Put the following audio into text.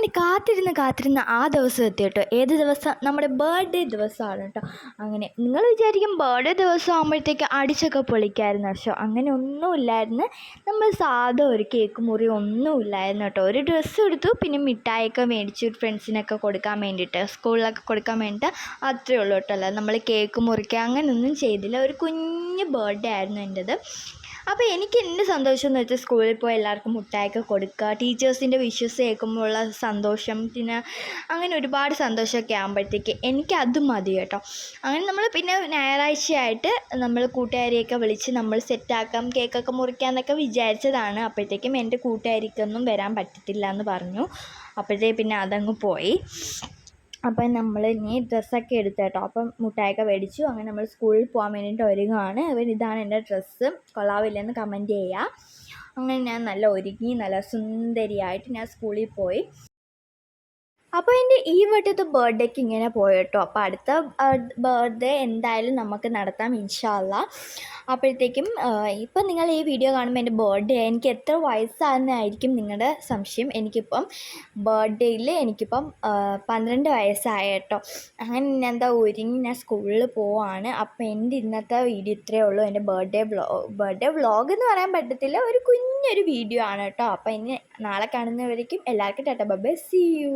അങ്ങനെ കാത്തിരുന്ന് കാത്തിരുന്ന് ആ ദിവസം എത്തി കേട്ടോ ഏത് ദിവസം? നമ്മുടെ ബർത്ത്ഡേ ദിവസമാണ് കേട്ടോ അങ്ങനെ നിങ്ങൾ വിചാരിക്കും ബർത്ത്ഡേ ദിവസം ആകുമ്പോഴത്തേക്ക് അടിച്ചൊക്കെ പൊളിക്കായിരുന്നു. പക്ഷോ അങ്ങനെ ഒന്നുമില്ലായിരുന്നു നമ്മൾ സാധാ ഒരു കേക്ക് മുറി ഒന്നുമില്ലായിരുന്നു കേട്ടോ ഒരു ഡ്രസ്സ് എടുത്തു പിന്നെ മിഠായിയൊക്കെ മേടിച്ചു ഫ്രണ്ട്സിനൊക്കെ കൊടുക്കാൻ വേണ്ടിയിട്ട് സ്കൂളിലൊക്കെ കൊടുക്കാൻ വേണ്ടിയിട്ട് അത്രയേ ഉള്ളൂ കേട്ടോ അല്ലാതെ നമ്മൾ കേക്ക് മുറിക്കുക അങ്ങനെയൊന്നും ചെയ്തില്ല. ഒരു കുഞ്ഞ് ബർത്ത്ഡേ ആയിരുന്നു എന്റെത്. അപ്പോൾ എനിക്ക് എന്റെ സന്തോഷം എന്ന് വെച്ചാൽ സ്കൂളിൽ പോയി എല്ലാവർക്കും മുട്ടായൊക്കെ കൊടുക്കുക. ടീച്ചേഴ്സിന്റെ വിശ്വസ് കേൾക്കുമ്പോഴുള്ള സന്തോഷം. പിന്നെ അങ്ങനെ ഒരുപാട് സന്തോഷമൊക്കെ ആകുമ്പോഴത്തേക്ക് എനിക്ക് അത് മതി കേട്ടോ. അങ്ങനെ നമ്മൾ പിന്നെ ഞായറാഴ്ചയായിട്ട് നമ്മൾ കൂട്ടുകാരിയൊക്കെ വിളിച്ച് നമ്മൾ സെറ്റാക്കാം കേക്കൊക്കെ മുറിക്കാമെന്നൊക്കെ വിചാരിച്ചതാണ്. അപ്പോഴത്തേക്കും എന്റെ കൂട്ടുകാരിക്കൊന്നും വരാൻ പറ്റത്തില്ല എന്ന് പറഞ്ഞു. അപ്പോഴത്തേക്ക് പിന്നെ അതങ്ങ് പോയി. അപ്പം നമ്മൾ ഇനി ഡ്രസ്സൊക്കെ എടുത്ത് കേട്ടോ അപ്പം മുട്ടായൊക്കെ മേടിച്ചു. അങ്ങനെ നമ്മൾ സ്കൂളിൽ പോകാൻ വേണ്ടിയിട്ട് ഒരുങ്ങുകയാണ് അപ്പം ഇതാണ് എന്റെ ഡ്രസ്സ്. കൊള്ളാവില്ലെന്ന് കമന്റ് ചെയ്യുക അങ്ങനെ ഞാൻ നല്ല ഒരുങ്ങി നല്ല സുന്ദരിയായിട്ട് ഞാൻ സ്കൂളിൽ പോയി. അപ്പോൾ എന്റെ ഈ വട്ടത്തെ ബർത്ത്ഡേക്ക് ഇങ്ങനെ പോയിട്ടോ. അപ്പോൾ അടുത്ത ബർത്ത്ഡേ എന്തായാലും നമുക്ക് നടത്താം ഇൻഷാല്ല അപ്പോഴത്തേക്കും ഇപ്പം നിങ്ങൾ ഈ വീഡിയോ കാണുമ്പോൾ എന്റെ ബർത്ത്ഡേ എനിക്ക് എത്ര വയസ്സാകുന്നതായിരിക്കും നിങ്ങളുടെ സംശയം. എനിക്കിപ്പം ബർത്ത്ഡേയിൽ എനിക്കിപ്പം പന്ത്രണ്ട് വയസ്സായ കേട്ടോ അങ്ങനെ ഞാൻ എന്താ ഒരുങ്ങി ഞാൻ സ്കൂളിൽ പോവാണ്. അപ്പോൾ എന്റെ ഇന്നത്തെ വീഡിയോ ഇത്രയേ ഉള്ളൂ. എന്റെ ബർത്ത്ഡേ വ്ളോ ബർത്ത്ഡേ വ്ളോഗ് എന്ന് പറയാൻ പറ്റത്തില്ല. ഒരു കുഞ്ഞൊരു വീഡിയോ ആണ് കേട്ടോ. അപ്പോൾ ഇനി നാളെ കാണുന്നവരേക്കും എല്ലാവർക്കും ടാറ്റ ബൈ സി യു